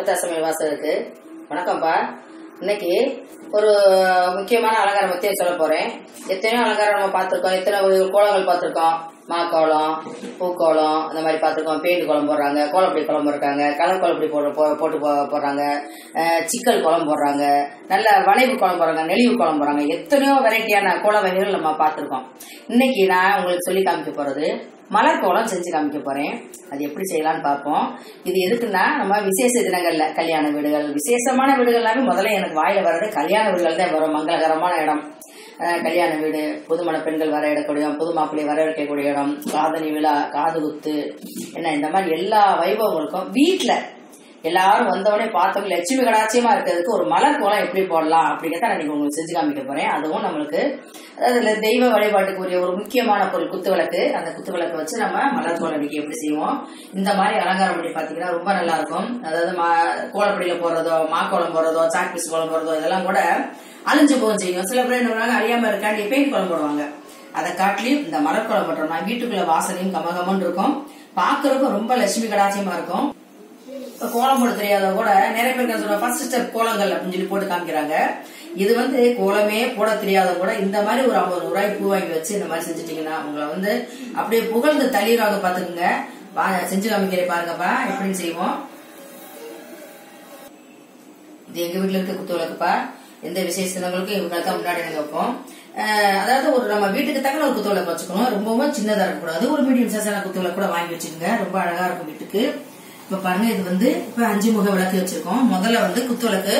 அப்பத்தா சமையல் வாசலுக்கு வணக்கம்ப்பா. இன்னைக்கு ஒரு முக்கியமான அலங்காரம் பத்தி சொல்ல போறேன். எத்தனையோ அலங்காரம் நம்ம பார்த்துருக்கோம். எத்தனை கோலங்கள் பார்த்துருக்கோம். மா கோலம் பூக்கோலம் இந்த மாதிரி பார்த்துருக்கோம். பெயிண்ட் கோலம் போடுறாங்க கோலப்பொடி கோலம் போடுறாங்க கலர் கோலப்பொடி போட போ- போட்டு போடுறாங்க. சிக்கல் கோலம் போடுறாங்க. நல்ல வளைவு கோலம் போடுறாங்க நெளிவு கோலம் போடுறாங்க. எத்தனையோ வெரைட்டியான கோல வகைகள் நம்ம பார்த்துருக்கோம். இன்னைக்கு நான் உங்களுக்கு சொல்லி காமிக்க போறது மலர் கோலம் செஞ்சு காமிக்க போறேன். அது எப்படி செய்யலாம்னு பார்ப்போம். இது எதுக்குன்னா நம்ம விசேஷ தினங்கள்ல கல்யாண வீடுகள். விசேஷமான வீடுகள் முதல்ல எனக்கு வாயில வர்றது கல்யாண வீடுகள் தான் வரும். மங்களகரமான இடம். கல்யாண வீடு. புதுமண பெண்கள் வர இடக்கூடிய புது மாப்பிள்ளை வரவேற்கக்கூடிய இடம். காதலி விழா காது குத்து. என்ன இந்த மாதிரி எல்லா வைபவங்களுக்கும் வீட்டுல எல்லாரும் வந்தவொடனே பார்த்தவங்க லட்சுமி கடாட்சியமா இருக்கிறதுக்கு ஒரு மலர் கோலம் எப்படி போடலாம் அப்படிங்கிறத நான் இன்னைக்கு உங்களுக்கு செஞ்சு காமிக்க போறேன். அதுவும் நம்மளுக்கு அதாவது இந்த தெய்வ வழிபாட்டுக்குரிய ஒரு முக்கியமான பொருள் குத்து விளக்கு. அந்த குத்து விளக்கு வச்சு நம்ம மலர் கோலம் இன்னைக்கு எப்படி செய்வோம்? இந்த மாதிரி அலங்காரம் பண்ணி பாத்தீங்கன்னா ரொம்ப நல்லா இருக்கும். அதாவது மா- கோலப்படியில போடுறதோ மாக்கோலம் போடுறதோ சாக் பீஸ் கோலம் போடுறதோ இதெல்லாம் கூட அழிஞ்சு போகும் செய்யும். சில பேர் என்ன பண்ணுவாங்க அழியாம இருக்காண்டி பெயிண்ட் கோலம் போடுவாங்க. அதை காட்டிலையும் இந்த மலர் கோலம் போட்டோம்னா வீட்டுக்குள்ள வாசனையும் கமகமன்னு இருக்கும். பாக்குறதுக்கும் ரொம்ப லட்சுமி கடாட்சியமா இருக்கும். இப்ப கோலம் போட தெரியாத கூட நிறைய பேர் என்ன சொல்றாங்க ஃபர்ஸ்ட் ஸ்டெப் கோலங்கள் அப்படின்னு சொல்லி போட்டு காமிக்கிறாங்க. இது வந்து கோலமே போட தெரியாத கூட இந்த மாதிரி ஒரு ஐம்பது ரூபாய் பூ வாங்கி வச்சு இந்த மாதிரி செஞ்சுட்டீங்கன்னா உங்களை வந்து அப்படியே புகழ்ந்து தள்ளிடுவாங்க பாத்துக்கோங்க வாங்க செஞ்சு காமிக்கிறேன் பாருங்கப்பா எப்படின்னு செய்வோம். இது எங்க வீட்டுல இருக்க குத்து விளக்குப்பா. எந்த விசேஷ தினங்களுக்கும் இவங்க தான் முன்னாடி நாங்க வைப்போம். அஹ் அதாவது ஒரு நம்ம வீட்டுக்கு தக்கன ஒரு குத்து விளக்கு வச்சுக்கணும். ரொம்பவும் சின்னதா இருக்கக்கூடாது. ஒரு மீடியம் சைஸான குத்து விளக்கு கூட வாங்கி வச்சுக்கோங்க. ரொம்ப அழகா இருக்கும் வீட்டுக்கு. இப்ப பாருங்க இது வந்து இப்ப அஞ்சு முக விளக்கு வச்சிருக்கோம். முதல்ல வந்து குத்து விளக்கு.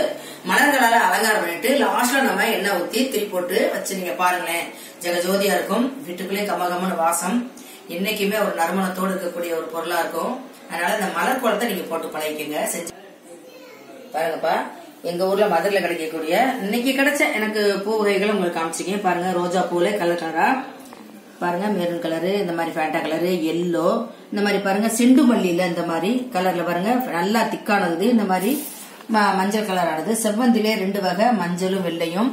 மலர்களால அலங்காரம் பண்ணிட்டு லாஸ்ட்ல நம்ம எண்ணெய் ஊத்தி திரி போட்டு வச்சு நீங்க பாருங்களேன். ஜெகஜோதியா இருக்கும். வீட்டுக்குள்ளேயே கமகமன வாசம். என்னைக்குமே ஒரு நறுமணத்தோடு இருக்கக்கூடிய ஒரு பொருளா இருக்கும். அதனால இந்த மலர் குளத்தை நீங்க போட்டு பழகிக்கங்க. செஞ்சு பாருங்கப்பா. எங்க ஊர்ல மதுரையில கிடைக்கக்கூடிய இன்னைக்கு கிடைச்ச எனக்கு பூ வகைகள் உங்களுக்கு காமிச்சிருக்கேன். பாருங்க ரோஜா பூல கலர் கலரா. பாருங்க மெரூன் கலரு இந்த மாதிரி ஃபேண்டா கலரு எல்லோ இந்த மாதிரி பாருங்க செண்டு மல்லியில இந்த மாதிரி கலர்ல பாருங்க நல்லா திக்கானது இந்த மாதிரி ம- மஞ்சள் கலர் ஆனது. செவ்வந்திலே ரெண்டு வகை மஞ்சளும் வெள்ளையும்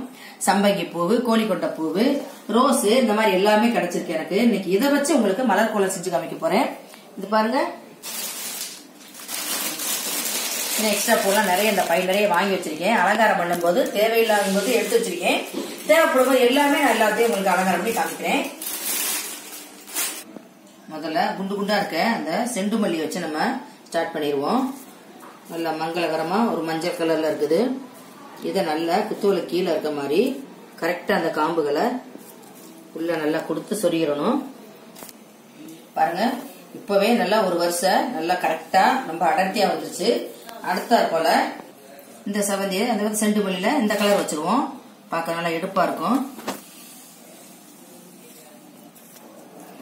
சம்பங்கி பூவு கோழிக்கொட்டை பூவு ரோஸு இந்த மாதிரி எல்லாமே கிடைச்சிருக்கு எனக்கு. இன்னைக்கு இதை வச்சு உங்களுக்கு மலர் கோலம் செஞ்சு காமிக்க போறேன். இது பாருங்க. இன்னும் எக்ஸ்ட்ரா பூலாம் நிறைய இந்த பை நிறைய வாங்கி வச்சிருக்கேன். அலங்காரம் பண்ணும்போது தேவையில்லாத போது எடுத்து வச்சிருக்கேன். தேவைப்படும் போது எல்லாமே நான் எல்லாத்தையும் உங்களுக்கு அலங்காரம் பண்ணி காமிக்கிறேன். முதல்ல குண்டு குண்டா இருக்க அந்த செண்டு மல்லி வச்சு நம்ம ஸ்டார்ட் பண்ணிடுவோம். நல்லா மங்களகரமா ஒரு மஞ்சள் கலர்ல இருக்குது. இதை நல்லா குத்துவல கீழே இருக்க மாதிரி கரெக்டா அந்த காம்புகளை உள்ள நல்லா கொடுத்து சொரியிடணும் பாருங்க இப்பவே நல்லா ஒரு வருஷம் நல்லா கரெக்டா ரொம்ப அடர்த்தியா வந்துருச்சு. அடுத்தா போல இந்த செவந்தியை அந்த செண்டு மல்லியில இந்த கலர் வச்சிருவோம். பார்க்க நல்லா எடுப்பா இருக்கும்.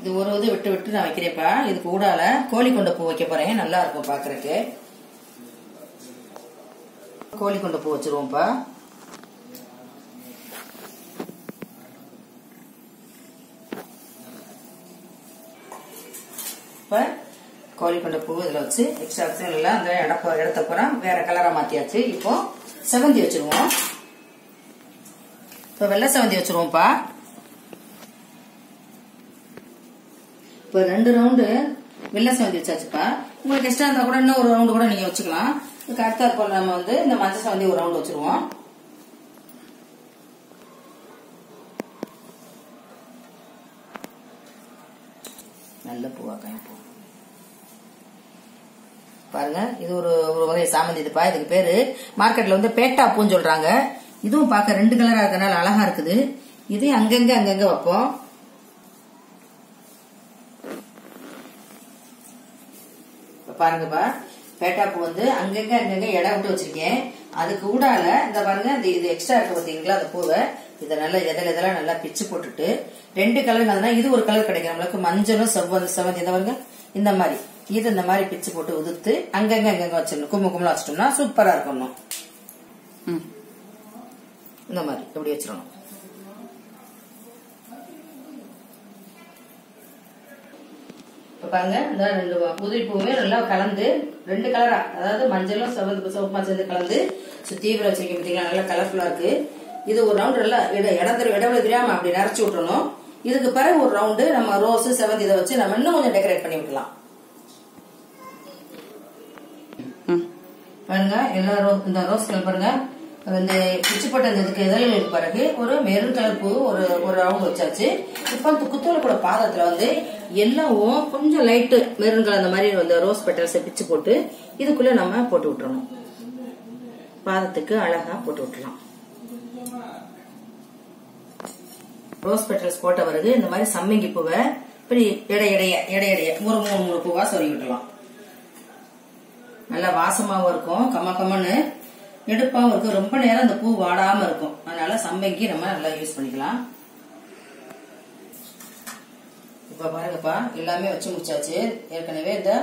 இது ஒரு இது விட்டு விட்டு நான் வைக்கிறேன்ப்பா. இதுக்கு ஊடால கோழி கொண்ட பூ வைக்க போறேன். நல்லா இருக்கும் பாக்குறதுக்கு. கோழி கொண்ட பூ வச்சிருவோம்ப்பா. இப்போ கோழி கொண்ட பூ இதுல வச்சு எக்ஸ்ட்ரா எல்லாம் அந்த இடப்ப இடத்த பூரா வேற கலரா மாத்தியாச்சு. இப்போ செவந்தி வச்சிருவோம். இப்ப வெள்ளை செவந்தி வச்சிருவோம்ப்பா. இப்ப ரெண்டு ரவுண்டு வெள்ளை செவந்தி வச்சாச்சுப்பா. உங்களுக்கு எக்ஸ்ட்ரா இருந்தா கூட இன்னும் ஒரு ரவுண்டு கூட நீங்க வச்சுக்கலாம். இதுக்கு அடுத்த போல நம்ம வந்து இந்த மஞ்சள் செவந்தி ஒரு ரவுண்டு வச்சிருவோம். நல்ல பூவா காய்ப்பூ பாருங்க இது ஒரு ஒரு வகை சாமந்தி இதுப்பா. இதுக்கு பேரு மார்க்கெட்ல வந்து பேட்டா பூன்னு சொல்றாங்க. இதுவும் பார்க்க ரெண்டு கலரா இருக்கனால அழகா இருக்குது. இதையும் அங்கங்க அங்கங்க வைப்போம். பாருங்கப்பா பேட்டா பூ வந்து அங்கங்க அங்கங்க இடம் விட்டு வச்சிருக்கேன். அதுக்கு ஊடால இந்த பாருங்க இந்த இது எக்ஸ்ட்ரா இருக்கு பாத்தீங்களா அந்த பூவை. இதை நல்லா எதில் இதெல்லாம் நல்லா பிச்சு போட்டுட்டு ரெண்டு கலர் இது ஒரு கலர் கிடைக்கும் நம்மளுக்கு மஞ்சளும் செவ்வந்தி செவ்வந்தி இந்த பாருங்க இந்த மாதிரி. இது இந்த மாதிரி பிச்சு போட்டு உதுத்து அங்கங்க அங்கங்க வச்சிடணும். கும்பு கும்பலா வச்சிட்டோம்னா சூப்பரா இருக்கணும் ம். இந்த மாதிரி இப்படி வச்சிடணும். இப்ப பாருங்க இந்த ரெண்டு பூவே நல்லா கலந்து ரெண்டு கலரா அதாவது மஞ்சளும் சிவப்பு சிவப்பு சேர்ந்து கலந்து சுத்தீவிர வச்சிருக்கேன் பார்த்தீங்களா நல்லா கலர்ஃபுல்லா இருக்கு. இது ஒரு ரவுண்ட் நல்லா இட இடம் தெரி- இடைவெளி தெரியாம அப்படி நிறச்சி விட்டுறணும். இதுக்கு பிறகு ஒரு ரவுண்டு நம்ம ரோஸ் செவந்தி இதை வச்சு நம்ம இன்னும் கொஞ்சம் டெக்கரேட் பண்ணி விடலாம் பாருங்க எல்லா ரோஸ் இந்த ரோஸ் பாருங்க. அந்த பிச்சு போட்ட இந்த இதுக்கு இதழ்களுக்கு பிறகு ஒரு மெரூன் கலர் பூ ஒரு ஒரு ரவுண்ட் வச்சாச்சு. இப்போ அந்த குத்தோல கூட பாதத்துல வந்து எல்லாவும் கொஞ்சம் லைட்டு மெரூன் கலர் அந்த மாதிரி வந்து ரோஸ் பெட்டல்ஸை பிச்சு போட்டு இதுக்குள்ள நம்ம போட்டு விட்டுறணும். பாதத்துக்கு அழகா போட்டு விட்டுலாம் ரோஸ் பெட்டல்ஸ் போட்ட பிறகு இந்த மாதிரி சம்மங்கி பூவை இப்படி எடை இடையடைய எடை மூணு மூணு பூவா சொல்லி விட்டுலாம் நல்லா வாசமாவும் இருக்கும். கம்ம கம்மன்னு எடுப்பாவும் இருக்கும் ரொம்ப நேரம் அந்த பூ வாடாம இருக்கும். அதனால சம்பங்கி நம்ம நல்லா யூஸ் பண்ணிக்கலாம். இப்ப பாருங்கப்பா எல்லாமே வச்சு முடிச்சாச்சு. ஏற்கனவே இந்த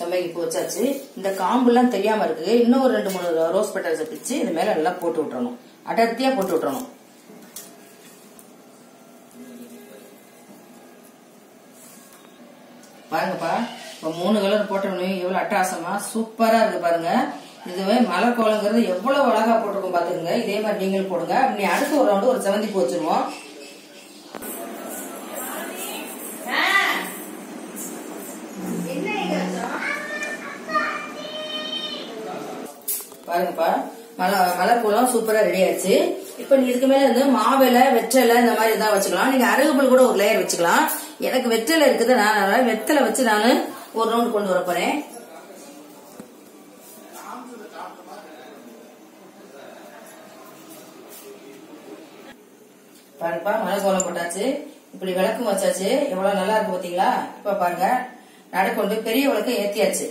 சம்பங்கி பூ வச்சாச்சு. இந்த காம்புலாம் தெரியாம இருக்கு இன்னும் ஒரு ரெண்டு மூணு ரோஸ் பெட்டல்ஸை பிச்சு இது மேல நல்லா போட்டு விட்டுறணும். அடர்த்தியா போட்டு விட்டுறணும். பாருங்கப்பா இப்போ மூணு கலர் போட்டோன்னே எவ்வளவு அட்டாசமா சூப்பரா இருக்கு பாருங்க. இதுவே மலர் கோலங்கிறது எவ்வளவு அழகா போட்டிருக்கும் பாத்துக்கோங்க. இதே மாதிரி நீங்களும் போடுங்க. அப்படி அடுத்து ஒரு ரவுண்டு ஒரு செவந்தி பூ வச்சிருவோம். பாருங்கப்பா மலை மலர் கோலம் சூப்பரா ரெடி ஆயிடுச்சு. இப்ப நீ இதுக்கு மேல வந்து மாவில வெற்றில இந்த மாதிரி இதான் வச்சுக்கலாம். நீங்க அருகம்புல் கூட ஒரு லேயர் வச்சுக்கலாம். எனக்கு வெற்றில இருக்குது நான் வெத்தலை வச்சு நான் ஒரு ரவுண்ட் கொண்டு வர போறேன். பாருப்பா மழை சோளம் போட்டாச்சு. இப்படி விளக்கும் வச்சாச்சு எவ்வளவு நல்லா இருக்கு பாத்தீங்களா? இப்ப பாருங்க. நடக்கொண்டு பெரிய விளக்கம் ஏத்தியாச்சு.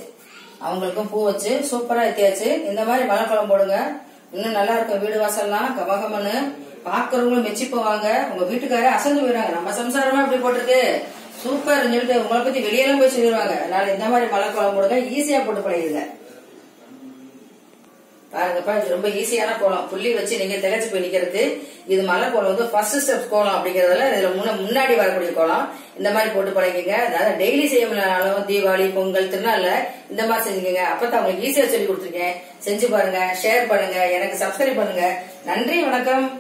அவங்களுக்கும் பூ வச்சு சூப்பரா ஏத்தியாச்சு. இந்த மாதிரி மலை கோலம் போடுங்க. இன்னும் நல்லா இருக்கும் வீடு வாசல்லாம். கமகமன்னு. பாக்குறவங்களும் மெச்சி போவாங்க. உங்க வீட்டுக்காரே அசந்து போயிடுவாங்க. நம்ம சம்சாரமா இப்படி போட்டிருக்கு. சூப்பர் சொல்லிட்டு உங்களை பத்தி வெளியெல்லாம் போய் சொல்லிடுவாங்க. அதனால இந்த மாதிரி மழை கோலம் போடுங்க. ஈஸியா போட்டு பழகிடுங்க. பாருங்கப்பா இது ரொம்ப ஈஸியான கோலம். புள்ளி வச்சு நீங்க திகச்சு போய் நிக்கிறதுக்கு இது மலை கோலம் வந்து ஃபர்ஸ்ட் ஸ்டெப் கோலம் அப்படிங்கறதுல இதுல முன்ன- முன்னாடி வரக்கூடிய கோலம். இந்த மாதிரி போட்டு பழகிங்க அதாவது டெய்லி செய்ய முடியலனாலும் தீபாவளி பொங்கல் திருநாள்ல இந்த மாதிரி செஞ்சுக்கங்க. அப்பதான் உங்களுக்கு ஈஸியா சொல்லி கொடுத்துருக்கேன். செஞ்சு பாருங்க ஷேர் பண்ணுங்க எனக்கு சப்ஸ்கிரைப் பண்ணுங்க. நன்றி வணக்கம்.